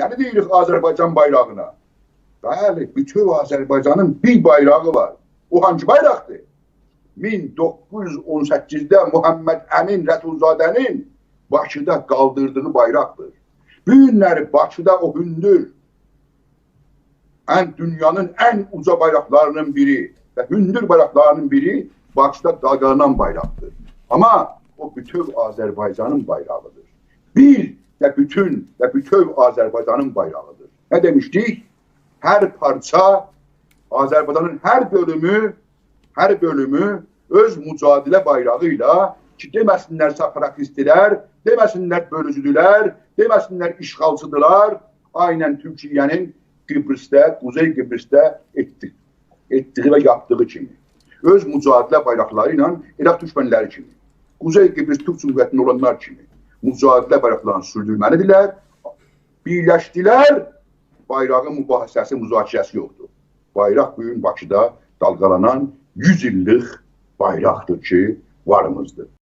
Nə deyirik Azərbaycan bayrağına? Bəli, bütün Azərbaycanın bir bayrağı var. O hangi bayraqdır? 1918-də Muhammed Əmin Rətulzadənin Bakıda qaldırdığı bayraqdır. Bu günləri Bakıda o hündür, ən dünyanın ən uca bayraqlarının biri və hündür bayraqlarının biri Bakıda dalgalanan bayraqdır. Amma o bütöv Azərbaycanın bayrağıdır. Bir və bütün və bütöv Azərbaycanın bayrağıdır. Nə demişdik? Hər parça Azərbaycanın hər bölümü hər bölümü öz mücadilə bayrağı ilə ki, deməsinlər separatistlər, deməsinlər bölücüdülər, deməsinlər işğalçıdılar, aynən Türkiyənin Kıbrısda, Kuzey Kıbrısda etdi, etdiyi və yaptığı kimi. Öz mücadilə bayraqları ilə Iraq düşmənləri kimi, Kuzey Kıbrıs Türk Cumhuriyyətində olanlar kimi mücadilə bayraqlarını sürdürməlidirlər, birləşdilər, bayrağın mübahisəsi, müzakirəsi yoxdur. Bayraq bugün Bakıda dalgalanan 100 illik bayraqdır ki, varımızdır.